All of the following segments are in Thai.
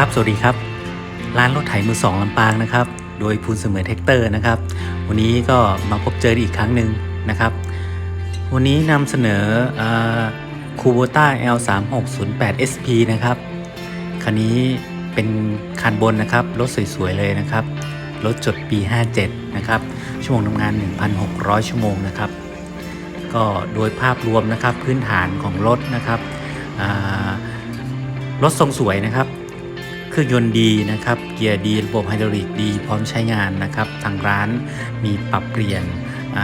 ครับ สวัสดีครับ ร้านรถไถมือสองลำปางนะครับ โดยพูนเสมือนเทคเตอร์นะครับ วันนี้ก็มาพบเจออีกครั้งหนึ่งนะครับ วันนี้นำเสนอคูโบต้า L3608 SP นะครับ คันนี้เป็นคันบนนะครับ รถสวยๆเลยนะครับ รถจดปี 57 นะครับ ชั่วโมงทำงาน 1,600 ชั่วโมงนะครับ ก็โดยภาพรวมนะครับพื้นฐานของรถนะครับรถทรงสวยนะครับ เครื่องยนต์ดีนะครับ เกียร์ดี ระบบไฮดรอลิกดี พร้อมใช้งานนะครับ ทางร้านมีปรับเปลี่ยนอ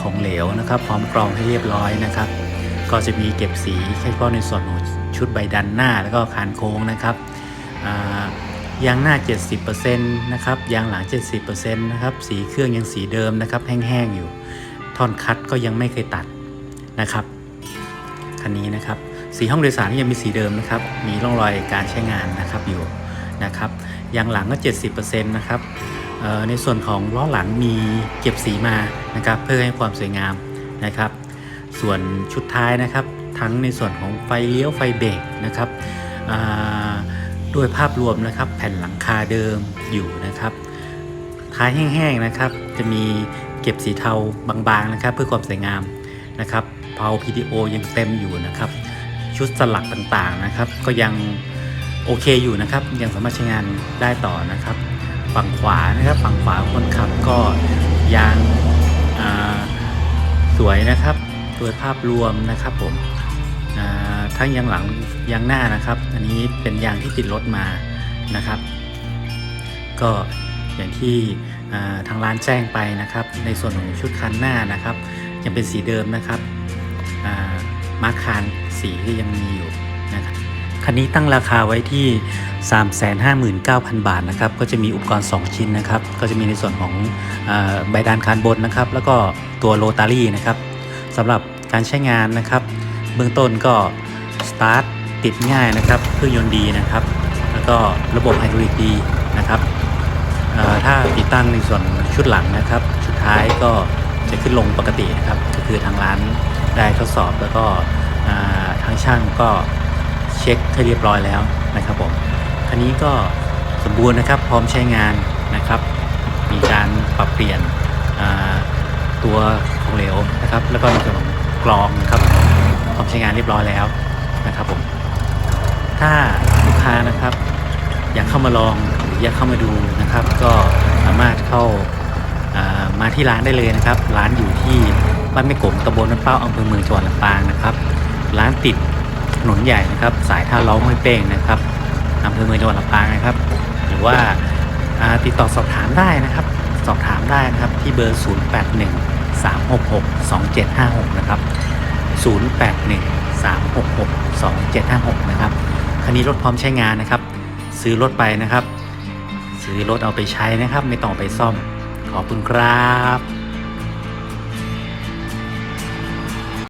ของเหลวนะครับ พร้อมกรองให้เรียบร้อยนะครับ ก็จะมีเก็บสีเฉพาะในส่วนของชุดใบดันหน้า แล้วก็คานโค้งนะครับยางหน้า 70%นะครับ ยางหลัง 70%นะครับ สีเครื่องยังสีเดิมนะครับ แห้งๆอยู่ ท่อนคัดก็ยังไม่เคยตัดนะครับ คันนี้นะครับ สีห้องโดยสารยังมีสีเดิมนะครับ มีร่องรอยการใช้งานนะครับ นะครับยางหลังก็ 70%นะครับในส่วนของล้อหลังมีเก็บสีมานะครับเพื่อให้ความสวยงามนะครับ ส่วนชุดท้ายนะครับทั้งในส่วนของไฟเลี้ยวไฟเบรกนะครับด้วยภาพรวมนะครับแผ่นหลังคาเดิมอยู่นะครับ ท้ายแห้งๆนะครับ จะมีเก็บสีเทาบางๆนะครับ เพื่อความสวยงามนะครับเพา PDO ยังเต็มอยู่นะครับ ชุดสลักต่างๆนะครับ ก็ยัง โอเคอยู่นะครับ ยังสามารถใช้งานได้ต่อนะครับ ฝั่งขวานะครับ ฝั่งขวาคนขับก็ยางสวยนะครับโดยภาพรวมนะครับผมทั้งยางหลังยางหน้านะครับ อันนี้เป็นยางที่ติดรถมานะครับ ก็อย่างที่ทางร้านแจ้งไปนะครับ ในส่วนของชุดคันหน้านะครับ ยังเป็นสีเดิมนะครับมาร์คคานสีก็ยังมีอยู่นะครับ คันนี้ตั้งราคาไว้ที่ 359,000 บาทนะครับ ก็จะมีอุปกรณ์ 2 ชิ้นนะครับ ก็จะมีในส่วนของใบดานคานบนนะครับ แล้วก็ตัวโรตารี่นะครับสำหรับการใช้งานนะครับ เบื้องต้นก็สตาร์ทติดง่ายนะครับ เครื่องยนต์ดีนะครับ แล้วก็ระบบไฮดรอลิกดีนะครับถ้าติดตั้งในส่วนชุดหลังนะครับ ชุดท้ายก็จะขึ้นลงปกตินะครับ ก็คือทางร้านได้ทดสอบแล้วก็ทางช่างก็ เช็คให้เรียบร้อยแล้วนะครับผมคันนี้ก็สมบูรณ์นะครับพร้อมใช้งานนะครับ มีการปรับเปลี่ยนตัวของเหลวนะครับ แล้วก็ในส่วนของกรองนะครับพร้อมใช้งานเรียบร้อยแล้วนะครับผมถ้าลูกค้านะครับ อยากเข้ามาลองหรืออยากเข้ามาดูนะครับ ก็สามารถเข้ามาที่ร้านได้เลยนะครับ ร้านอยู่ที่บ้านแม่กงตำบลน้ำเป้าอำเภอเมืองจังหวัดลำปางนะครับ ร้านติด นนใหญ่นะครับ สายท่าล้อห้วยเป้งนะครับอำเภอเมืองจังหวัดลำปางนะครับ หรือว่าาติดต่อสอบถามได้นะครับ สอบถามได้นะครับที่เบอร์ 081 366 2756 นะครับ 081 366 2756 นะครับ คันนี้รถพร้อมใช้งานนะครับ ซื้อรถไปนะครับ ซื้อรถเอาไปใช้นะครับ ไม่ต้องไปซ่อม ขอบคุณครับ